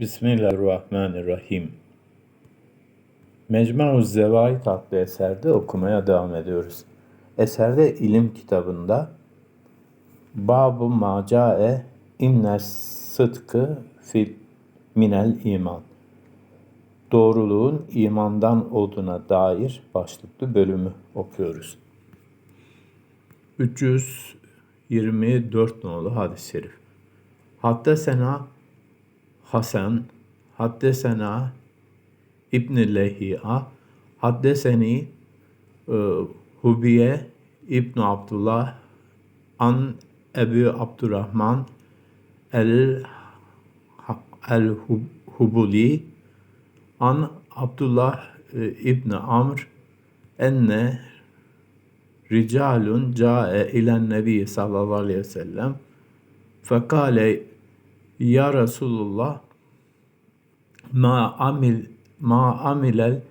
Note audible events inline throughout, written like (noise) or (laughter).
Bismillahirrahmanirrahim. Mecmuuz Zevaid adlı eserde okumaya devam ediyoruz. Eserde ilim kitabında Babu Macae inne sıdkı fil minel iman. Doğruluğun imandan olduğuna dair başlıklı bölümü okuyoruz. 324 nolu hadis-i şerif. Hatta sena Hasan, haddesena İbn Lehi'a, haddeseni e, Hubiye İbn Abdullah an Ebu Abdurrahman el el Hubuli an Abdullah e, İbn Amr enne ricalun cae ilen nebi sallallahu aleyhi ve sellem fekale ya Resulullah ma amil ma amilel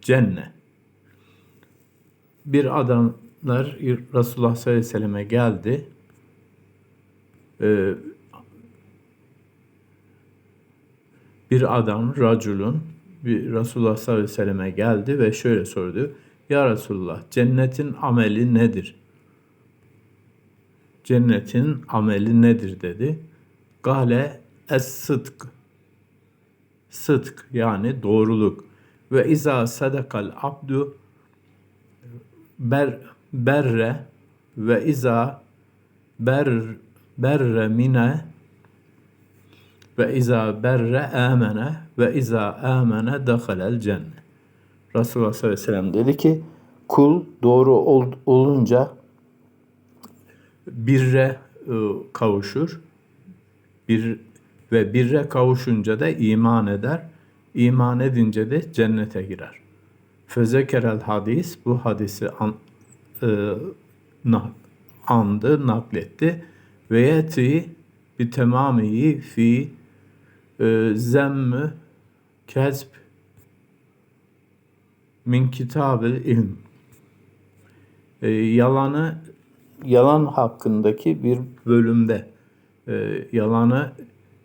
cenne bir adamlar Resulullah sallallahu aleyhi ve selleme geldi. Ee, bir adam, raculun bir Resulullah sallallahu aleyhi ve selleme geldi ve şöyle sordu. Ya Resulullah cennetin ameli nedir? Cennetin ameli nedir dedi. Gale es sıdk. Sıdk yani doğruluk. Ve iza sadakal abdu ber, berre ve iza ber berre mine ve iza berre amene ve iza amene dehalel cennet. Resulullah sallallahu aleyhi ve sellem dedi ki kul doğru ol, olunca birre e, kavuşur. Bir ve birre kavuşunca da iman eder. İman edince de cennete girer. Fezekerel hadis bu hadisi an, e, andı, nakletti. Ve yeti bi temamihi fi e, zemmü kezb min kitabil ilm. E, yalanı yalan hakkındaki bir bölümde e, yalanı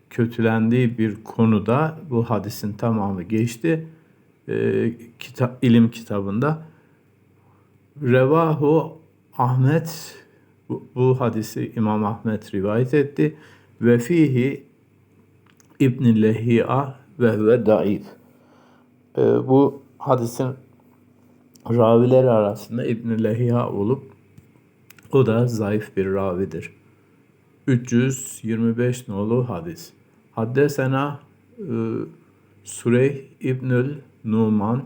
kötülendiği bir konuda bu hadisin tamamı geçti. E, kitap, ilim kitabında Revahu Ahmet bu, bu hadisi İmam Ahmet rivayet etti ve fihi İbn Lehi'a ve ve daif. E, bu hadisin ravileri arasında İbn Lehi'a olup o da zayıf bir ravidir. 325 nolu hadis. Haddesena e, Süreyh İbnül Numan.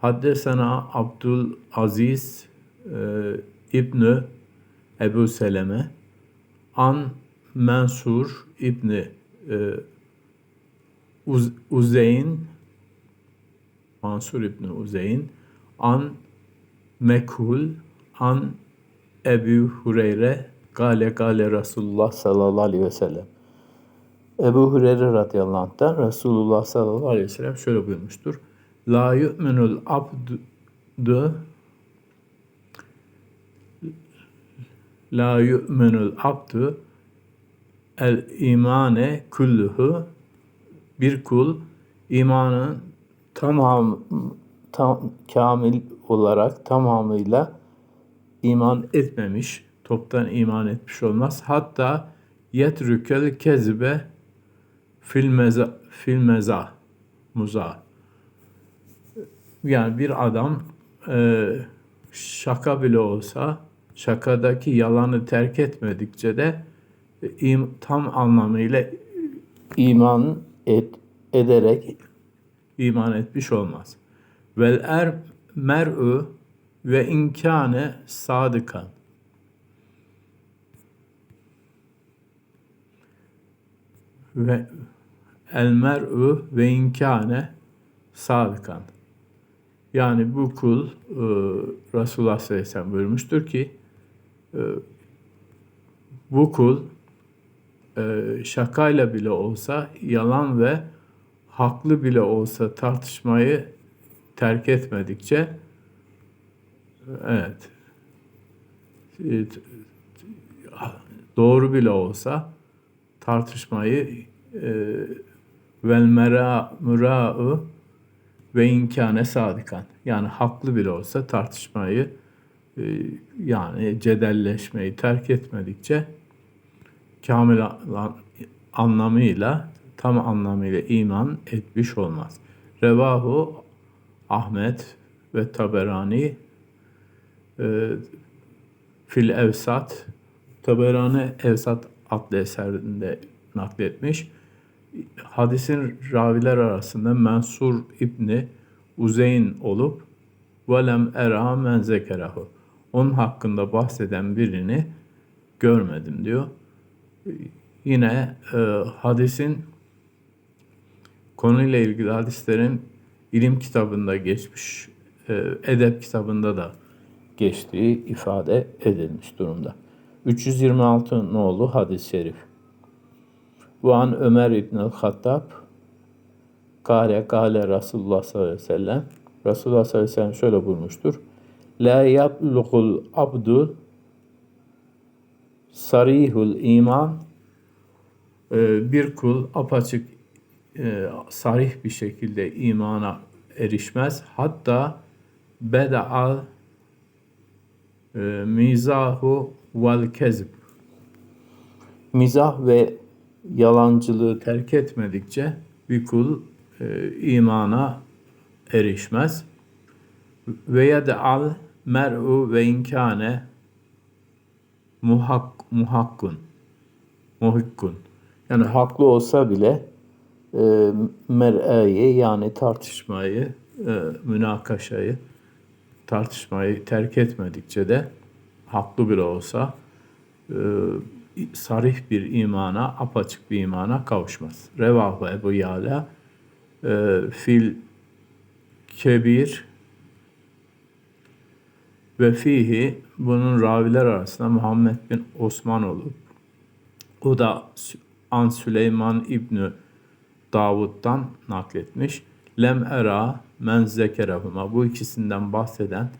Haddesena Abdul Aziz e, İbnü Ebu Seleme. An Mensur İbni e, Uz, Uzeyn Mansur İbni Uzeyn. An Mekhul An Ebu Hureyre Gale Gale Resulullah sallallahu aleyhi ve sellem. Ebu Hureyre radıyallahu anh'tan Resulullah sallallahu aleyhi ve sellem şöyle buyurmuştur. La yu'minul abdu La yu'minul abdu el imane kulluhu. Bir kul imanın tamam tam kamil olarak tamamıyla iman etmemiş, toptan iman etmiş olmaz. Hatta yetrükel kezibe fil meza, fil meza muza. Yani bir adam e, şaka bile olsa şakadaki yalanı terk etmedikçe de e, im, tam anlamıyla iman et, ederek iman etmiş olmaz. Vel er mer'u ve inkâne sadıkan. Ve el mer'u ve inkâne sadıkan. Yani bu kul e, Resulullah sallallahu buyurmuştur ki e, bu kul e, şakayla bile olsa yalan ve haklı bile olsa tartışmayı terk etmedikçe evet e, doğru bile olsa tartışmayı e, vel mera mura'u ve inkâne sadikan. Yani haklı bile olsa tartışmayı e, yani cedelleşmeyi terk etmedikçe kamil an- anlamıyla tam anlamıyla iman etmiş olmaz. Revahu Ahmet ve Taberani e, fil Evsat Taberani Evsat adlı eserinde nakletmiş. Hadisin raviler arasında Mensur İbni Uzeyn olup velem era men zekerahu. Onun hakkında bahseden birini görmedim diyor. Yine e, hadisin konuyla ilgili hadislerin ilim kitabında geçmiş, e, edep kitabında da geçtiği ifade edilmiş durumda. 326 nolu hadis-i şerif. Bu an Ömer İbn-i Hattab Kale kale Resulullah sallallahu aleyhi ve sellem Resulullah sallallahu aleyhi ve sellem şöyle buyurmuştur. La yablugul abdu sarihul iman Ee, bir kul apaçık e, sarih bir şekilde imana erişmez. Hatta beda'a e, mizahu vel kezib mizah ve yalancılığı terk etmedikçe bir kul e, imana erişmez. Ve yed'al mer'u ve inkâne muhak, muhakkun muhikkun yani haklı olsa bile e, mer'ayı yani tartışmayı, e, münakaşayı, tartışmayı terk etmedikçe de haklı bile olsa e, sarih bir imana, apaçık bir imana kavuşmaz. Revahu Ebu Yala e, fil kebir ve fihi bunun raviler arasında Muhammed bin Osman olup o da An Süleyman İbni Davud'dan nakletmiş. Lem era men zekerehuma. Bu ikisinden bahseden,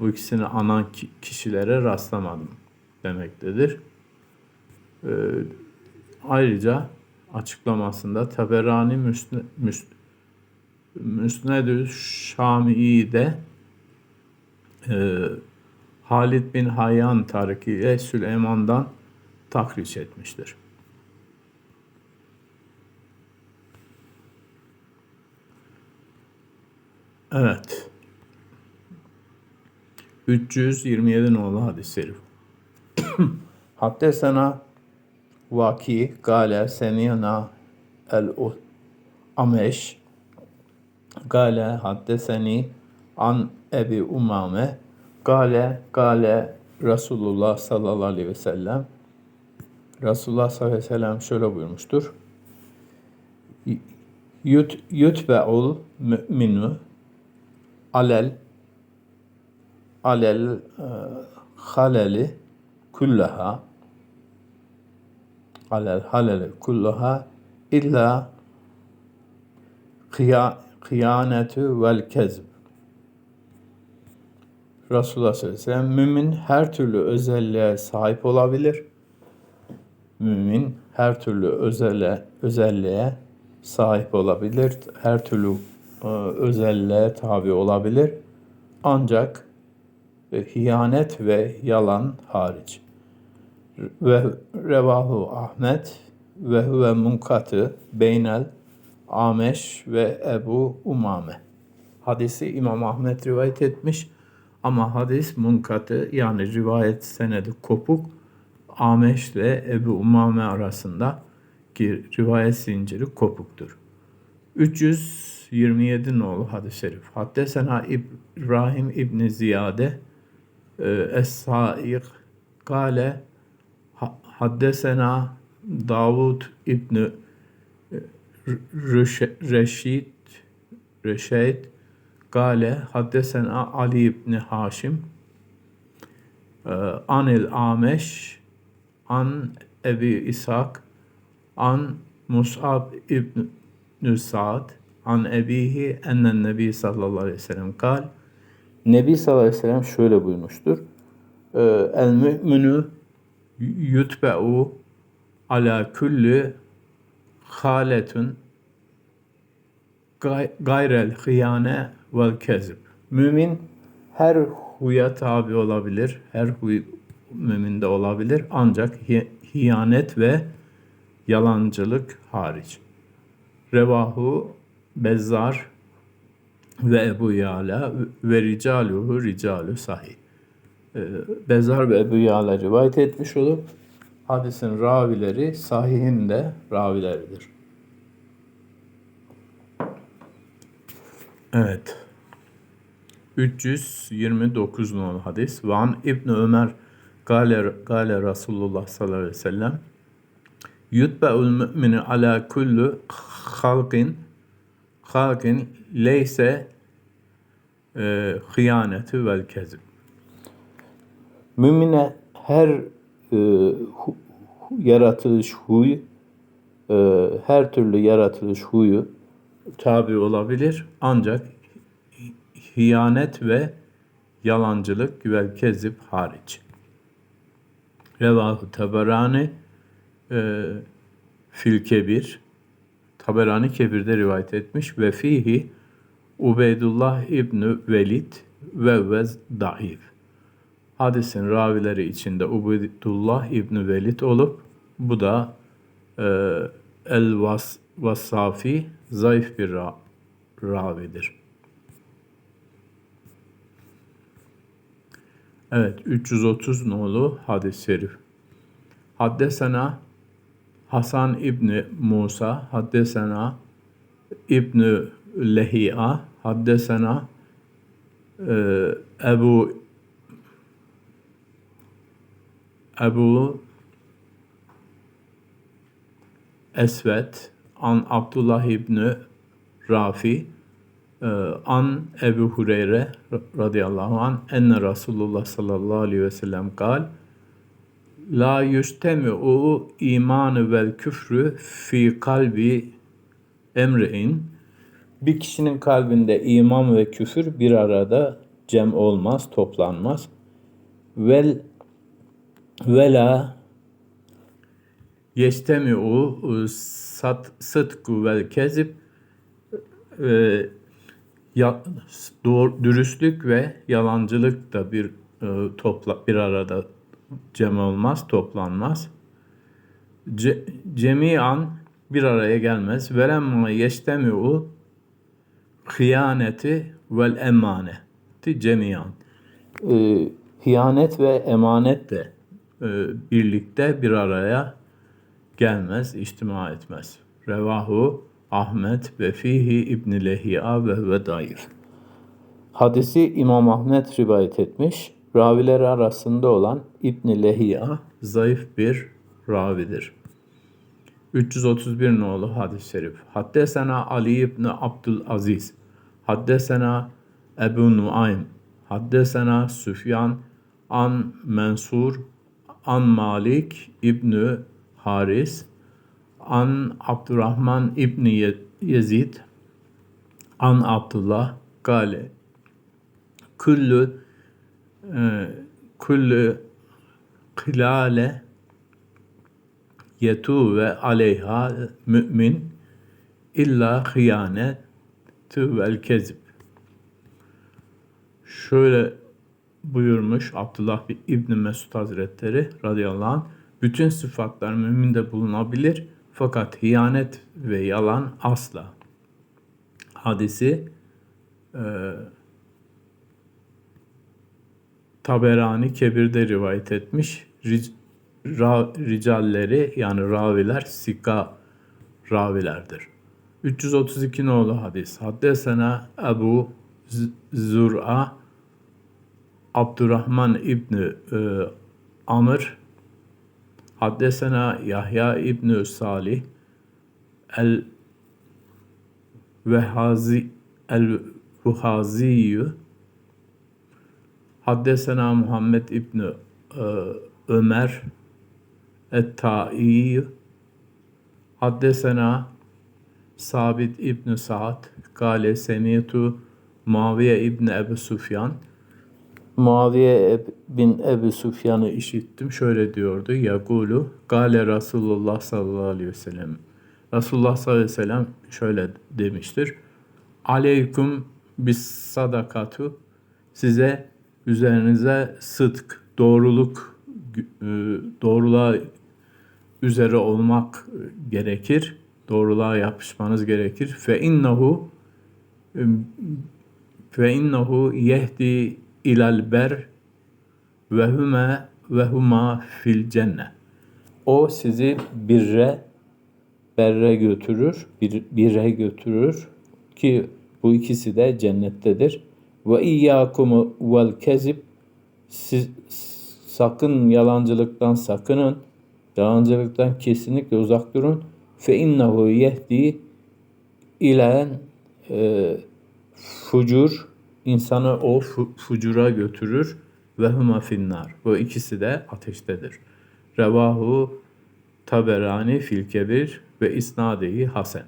bu ikisini anan ki- kişilere rastlamadım demektedir. Ee, ayrıca açıklamasında Taberani Müsne, Müs, Müsnedü Şamii'de e, Halid bin Hayyan tarikiyle Süleyman'dan tahriş etmiştir. Evet. 327 nolu hadis-i şerif. (coughs) Haddesena Vaki Gale Semiyana El Ameş Gale Haddeseni An Ebi Umame Gale Gale Resulullah sallallahu aleyhi ve sellem Resulullah sallallahu aleyhi ve sellem şöyle buyurmuştur. Yut, yutbe'ul mü'minu alel alel e, haleli kullaha alel haleli kullaha illa kıya, kıyanetu vel kezb. Resulullah sallallahu aleyhi mümin her türlü özelliğe sahip olabilir. Mümin her türlü özelle, özelliğe sahip olabilir. Her türlü e, özelliğe tabi olabilir. Ancak hiyanet ve yalan hariç. Ve revahu Ahmet ve huve munkatı beynel Ameş ve Ebu Umame. Hadisi İmam Ahmet rivayet etmiş ama hadis munkatı yani rivayet senedi kopuk Ameş ile Ebu Umame arasında ki rivayet zinciri kopuktur. 327 nolu hadis-i şerif. Haddesena İbrahim İbni Ziyade e, Es-Saik kale ha- Haddesena Davud İbni e, Reşid Reşid Gale Haddesena Ali İbni Haşim e, Anil Ameş An Ebi İshak An Mus'ab İbn Sa'd An Ebihi Ennen Nebi sallallahu aleyhi ve sellem kal Nebi sallallahu aleyhi ve sellem şöyle buyurmuştur. Ee, El mü'minü yutbe'u ala kulli haletun gay- gayrel hıyane vel kezib. Mümin her huya tabi olabilir. Her huy müminde olabilir. Ancak hi- hiyanet ve yalancılık hariç. Revahu Bezzar ve Ebu Yala ve ricaluhu ricalu sahih. Ee, Bezzar ve Ebu Yala rivayet etmiş olup hadisin ravileri sahihin de ravileridir. Evet. 329 numaralı hadis. Van İbn Ömer Gale, Gale Resulullah sallallahu aleyhi ve sellem Yutbe'ul mümini ala kullu halkin halkin leyse e, hıyaneti vel kezib. Mümine her e, hu- yaratılış huy, e, her türlü yaratılış huyu tabi olabilir. Ancak hiyanet ve yalancılık vel kezib hariç. Revahu Taberani e, fil kebir Taberani kebirde rivayet etmiş ve fihi Ubeydullah İbni Velid ve vez daif. Hadisin ravileri içinde Ubeydullah İbni Velid olup bu da e, El Vas Vasafi zayıf bir ra, ravidir. Evet 330 nolu hadis-i şerif. Haddesena Hasan İbni Musa, Haddesena İbni Lehi'a, Haddesena e, Ebu Ebu Esvet an Abdullah İbni Rafi e, an Ebu Hureyre radıyallahu an enne Resulullah sallallahu aleyhi ve sellem kal La yustemi'u imanı vel küfrü fi kalbi emre'in bir kişinin kalbinde iman ve küfür bir arada cem olmaz, toplanmaz. Vel vela yestemi'u sat, sıdku vel kezib e, ya, doğru, dürüstlük ve yalancılık da bir e, topla bir arada cem olmaz, toplanmaz. Ce, cemiyan bir araya gelmez. Velemma yeştemi'u hıyaneti vel emaneti cemiyan. Ee, hıyanet ve emanet de e, birlikte bir araya gelmez, içtima etmez. Revahu Ahmet ve fihi İbn Lehiya ve ve daif. Hadisi İmam Ahmet rivayet etmiş. Ravileri arasında olan İbn Lehiya zayıf bir ravidir. 331 nolu hadis-i şerif. Haddesena Ali ibn Abdülaziz. Haddesena Ebu Nuaym. Haddesena Süfyan an Mensur an Malik İbni Haris an Abdurrahman İbni Ye- Yezid an Abdullah Gale Kullu e, kullu hilale yetu ve aleyha mümin illa hıyanet vel kezib. Şöyle buyurmuş Abdullah İbni Mesud Hazretleri radıyallahu anh, bütün sıfatlar müminde bulunabilir fakat hiyanet ve yalan asla. Hadisi e, Taberani Kebir'de rivayet etmiş. Ric, ra, ricalleri yani raviler sika ravilerdir. 332 nolu hadis. Haddesena Ebu Zur'a Abdurrahman İbni e, Amr Haddesena Yahya İbni Salih El Vehazi El Vuhaziyyü Haddesena Muhammed İbni e, Ömer Et-Ta'i Haddesena Sabit İbni Sa'd Kale Semiyetu Muaviye İbni Ebu Sufyan Muaviye bin Ebu Sufyan'ı işittim. Şöyle diyordu. Yagulu Gale Resulullah sallallahu aleyhi ve sellem. Resulullah sallallahu aleyhi ve sellem şöyle demiştir. Aleyküm bis sadakatu size üzerinize sıdk, doğruluk, e, doğruluğa üzere olmak gerekir. Doğruluğa yapışmanız gerekir. Fe innehu fe innehu yehdi ilal ber ve hume ve huma fil cennet. O sizi birre berre götürür, bir, birre götürür ki bu ikisi de cennettedir. Ve iyyakum vel kezib siz sakın yalancılıktan sakının. Yalancılıktan kesinlikle uzak durun. Fe innehu yehdi ilen e, fucur insanı o fu- fucura götürür ve huma finnar. Bu ikisi de ateştedir. Revahu Taberani fil kebir ve isnadehi hasen.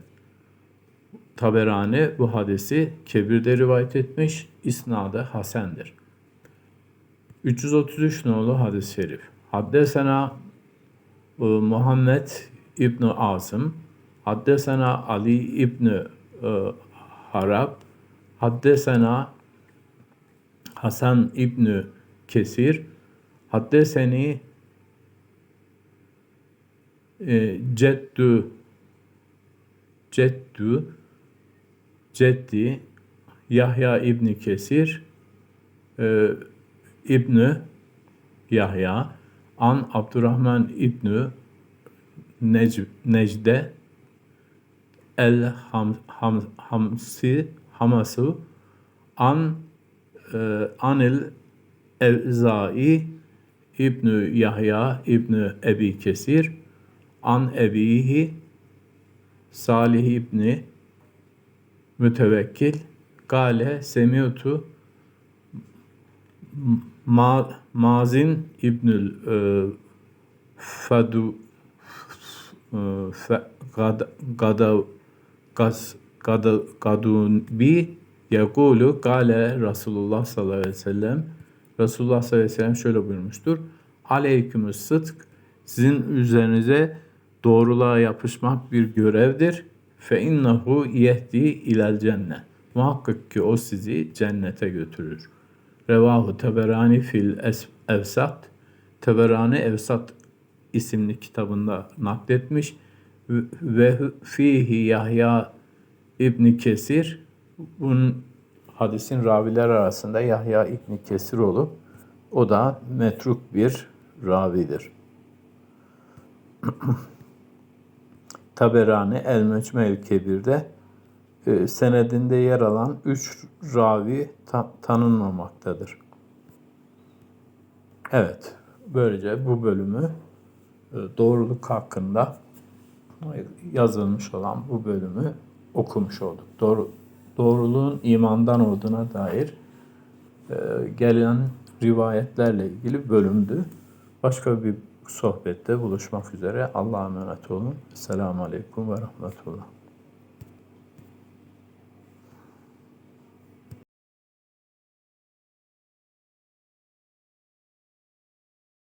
Taberani bu hadisi kebirde rivayet etmiş, isnadı hasendir. 333 nolu hadis-i şerif. Haddesena e, Muhammed İbn Asım, Haddesena Ali İbn e, Harab, Haddesena Hasan İbn Kesir, Haddeseni e, Ceddü Ceddü Ceddi Yahya İbni Kesir e, İbni Yahya An Abdurrahman İbni Nec Necde El Ham, Ham, Hamsi Hamasu An e, Anil Evzai İbni Yahya İbni Ebi Kesir An Ebihi Salih İbni Mütevekkil Gale Semiutu Ma, Mazin İbnül e, Fadu e, gada, gada, gas, gada, gadunbi yekulu gale Resulullah sallallahu aleyhi ve sellem Resulullah sallallahu aleyhi ve sellem şöyle buyurmuştur. Aleykümüs sıdk sizin üzerinize doğruluğa yapışmak bir görevdir. Fe innehu yehdi ilel cennet. Muhakkak ki o sizi cennete götürür. Revahu Teberani fil Evsat. Teberani Evsat isimli kitabında nakletmiş. Ve fihi Yahya İbni Kesir. Bunun hadisin raviler arasında Yahya İbni Kesir olup o da metruk bir ravidir. (clears throat) Taberani El Mecmel Kebir'de e, senedinde yer alan üç ravi ta- tanınmamaktadır. Evet, böylece bu bölümü e, doğruluk hakkında yazılmış olan bu bölümü okumuş olduk. Doğru, doğruluğun imandan olduğuna dair e, gelen rivayetlerle ilgili bölümdü. Başka bir sohbette buluşmak üzere. Allah'a emanet olun. Selamun Aleyküm ve Rahmetullah.